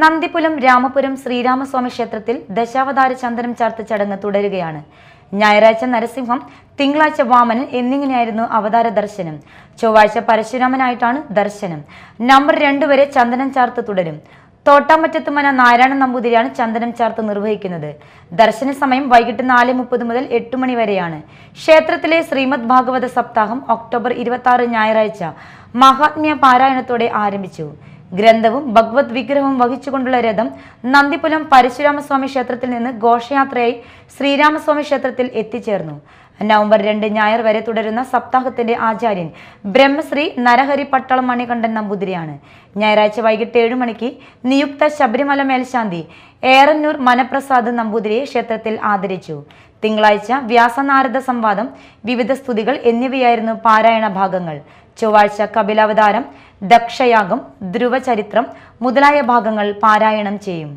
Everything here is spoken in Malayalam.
നന്ദിപുലം രാമപുരം ശ്രീരാമസ്വാമി ക്ഷേത്രത്തിൽ ദശാവതാര ചന്ദനം ചാർത്ത ചടങ്ങ് തുടരുകയാണ്. ഞായറാഴ്ച നരസിംഹം തിങ്കളാഴ്ച വാമനൻ എന്നിങ്ങനെയായിരുന്നു അവതാര ദർശനം. ചൊവ്വാഴ്ച പരശുരാമനായിട്ടാണ് ദർശനം. നമ്പർ രണ്ട് വരെ ചന്ദനം ചാർത്ത് തുടരും. തോട്ടാമറ്റത്തുമന നാരായണ നമ്പൂതിരിയാണ് ചന്ദനം ചാർത്ത് നിർവഹിക്കുന്നത്. ദർശന സമയം വൈകിട്ട് നാല് മുപ്പത് മുതൽ എട്ട് മണി വരെയാണ്. ക്ഷേത്രത്തിലെ ശ്രീമദ് ഭാഗവത സപ്താഹം ഒക്ടോബർ ഇരുപത്തി ഞായറാഴ്ച മഹാത്മ്യ പാരായണത്തോടെ ആരംഭിച്ചു. ഗ്രന്ഥവും ഭഗവത് വിഗ്രഹവും വഹിച്ചുകൊണ്ടുള്ള രഥം നന്ദിപുലം പരശുരാമസ്വാമി ക്ഷേത്രത്തിൽ നിന്ന് ഘോഷയാത്രയായി ശ്രീരാമസ്വാമി ക്ഷേത്രത്തിൽ എത്തിച്ചേർന്നു. നവംബർ രണ്ട് ഞായർ വരെ തുടരുന്ന സപ്താഹത്തിന്റെ ആചാര്യൻ ബ്രഹ്മശ്രീ നരഹരി പട്ടളം മണികണ്ഠൻ നമ്പൂതിരിയാണ്. ഞായറാഴ്ച വൈകിട്ട് ഏഴു മണിക്ക് നിയുക്ത ശബരിമല മേൽശാന്തി ഏറന്നൂർ മനപ്രസാദ് നമ്പൂതിരിയെ ക്ഷേത്രത്തിൽ ആദരിച്ചു. തിങ്കളാഴ്ച വ്യാസനാരദ സംവാദം വിവിധ സ്തുതികൾ എന്നിവയായിരുന്നു പാരായണ ഭാഗങ്ങൾ. ചൊവ്വാഴ്ച കപിലാവതാരം ദക്ഷയാഗം ധ്രുവചരിത്രം മുതലായ ഭാഗങ്ങൾ പാരായണം ചെയ്യും.